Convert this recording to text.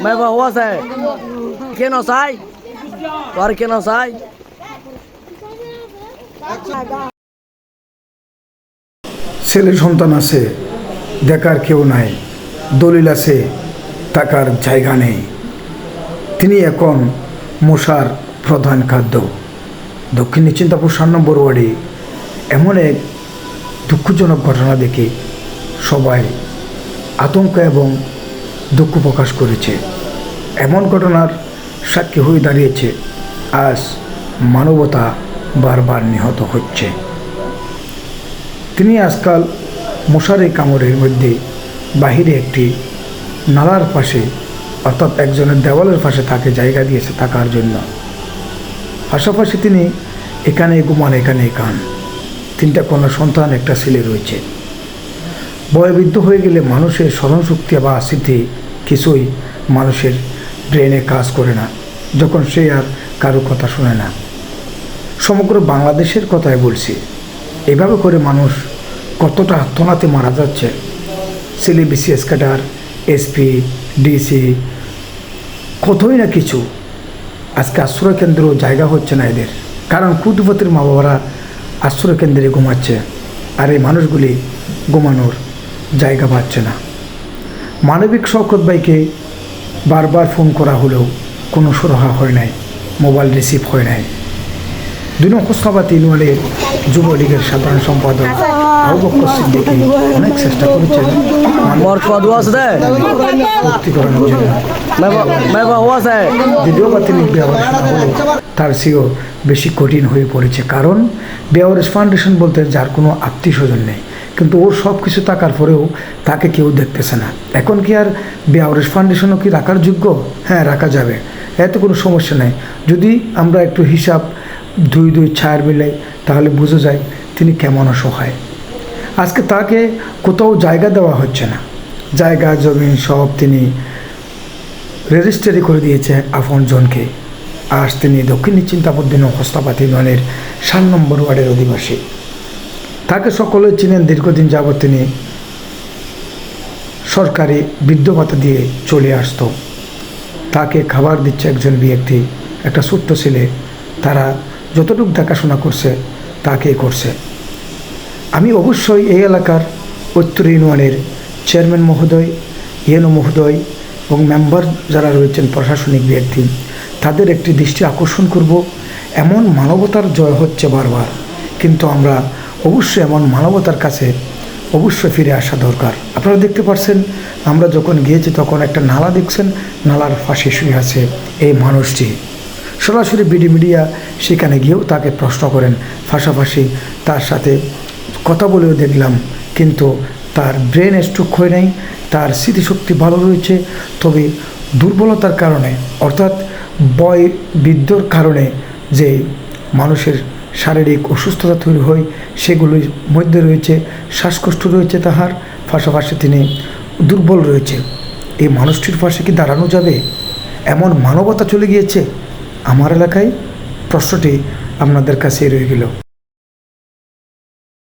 मैं बहुआ से কেন চাই তোর কেন চাই ছেলে সন্তান আছে দেখার কেউ নাই দলিল আছে টাকার জায়গা নেই তিনি এখন মশার প্রধান খাদ্য দক্ষিণী চিন্তাপুর সাত নম্বর ওয়ার্ডে এমন এক দুঃখজনক ঘটনা দেখে সবাই আতঙ্ক এবং দুঃখ প্রকাশ করেছে। এমন ঘটনার সাক্ষী হয়ে দাঁড়িয়েছে আজ মানবতা বারবার নিহত হচ্ছে। তিনি আজকাল মশারি কামড়ের মধ্যে বাহিরে একটি নালার পাশে, অর্থাৎ একজনের দেওয়ালের পাশে তাকে জায়গা দিয়েছে থাকার জন্য। পাশাপাশি তিনি এখানে ঘুমান, এখানে খান তিনটা কোনো সন্তান, একটা ছেলে রয়েছে। বয়বৃদ্ধ হয়ে গেলে মানুষের স্মরণশক্তি বা স্মৃতি কিছুই মানুষের ব্রেনে কাজ করে না, যখন সে আর কারও কথা শোনে না। সমগ্র বাংলাদেশের কথাই বলছি, এভাবে করে মানুষ কতটা আত্মনাতে মারা যাচ্ছে। সিলি বিসিএস ক্যাডার এসপি ডিসি, কতই না কিছু। আজকে আশ্রয় কেন্দ্র জায়গা হচ্ছে না এদের, কারণ কুটিপতির মা বাবারা আশ্রয় কেন্দ্রে ঘুমাচ্ছে, আর এই মানুষগুলি ঘুমানোর জায়গা পাচ্ছে না। মানবিক শওকত ভাইকে বারবার ফোন করা হলেও কোনো সুরাহা হয় নাই মোবাইল রিসিভ হয় নাই। দুনো খোঁজখবর তিনওয়ালের যুবলীগের সাধারণ সম্পাদক অনেক চেষ্টা করেছেন তার সিও বেশি কঠিন হয়ে পড়েছে। কারণ বেওয়ারেস ফাউন্ডেশন বলতে যার কোনো আত্মীয় স্বজন নেই। কিন্তু ওর সব কিছু থাকার পরেও তাকে কেউ দেখতেছে না। এখন কি আর বেওয়ারেজ ফাউন্ডেশনও কি রাখার যোগ্য? হ্যাঁ রাখা যাবে। এতে কোনো সমস্যা নেই। যদি আমরা একটু হিসাব দুই দুই ছায়ার মিলাই, তাহলে বুঝে যায় তিনি কেমন অসহায়। আজকে তাকে কোথাও জায়গা দেওয়া হচ্ছে না। জায়গা জমি সব তিনি রেজিস্ট্রি করে দিয়েছে আফন জনকে। আজ তিনি দক্ষিণী চিন্তাবুদ্দিন ও হস্তাপাত ইউনিয়নের সাত নম্বর ওয়ার্ডের অধিবাসী। তাকে সকলে চিনেন দীর্ঘদিন যাবৎ তিনি সরকারি বৃদ্ধ ভাতা দিয়ে চলে আসতো। তাকে খাবার দিচ্ছে একজন ব্যক্তি, একটা ছোট্ট ছেলে। তারা যতটুকু দেখাশোনা করছে, তাকেই করছে। আমি অবশ্যই এই এলাকার উত্তর ইউনিয়নের চেয়ারম্যান মহোদয় ইয়েনো মহোদয় এবং মেম্বার যারা রয়েছেন, প্রশাসনিক ব্যক্তি, তাদের একটি দৃষ্টি আকর্ষণ করব। এমন মানবতার জয় হচ্ছে বারবার। কিন্তু আমরা অবশ্যই এমন মানবতার কাছে অবশ্যই ফিরে আসা দরকার। আপনারা দেখতে পাচ্ছেন আমরা যখন গিয়েছি তখন একটা নালা দেখছেন, নালার পাশে শুয়ে আছে এই মানুষটি। সরাসরি বিডি মিডিয়া সেখানে গিয়েও তাকে প্রশ্ন করেন। পাশাপাশি তার সাথে কথা বলেও দেখলাম, কিন্তু তার ব্রেন স্ট্রোক হয় নাই, তার স্মৃতিশক্তি ভালো রয়েছে, তবে দুর্বলতার কারণে, অর্থাৎ বয় বিদ্যর কারণে যে মানুষের শারীরিক অসুস্থতা তৈরি হয় সেগুলির মধ্যে রয়েছে, শ্বাসকষ্ট রয়েছে তাহার, পাশাপাশি তিনি দুর্বল রয়েছে। এই মানুষটির পাশে কি দাঁড়ানো যাবে? এমন মানবতা চলে গিয়েছে আমার এলাকায়? প্রশ্নটি আপনাদের কাছে রয়ে গেল।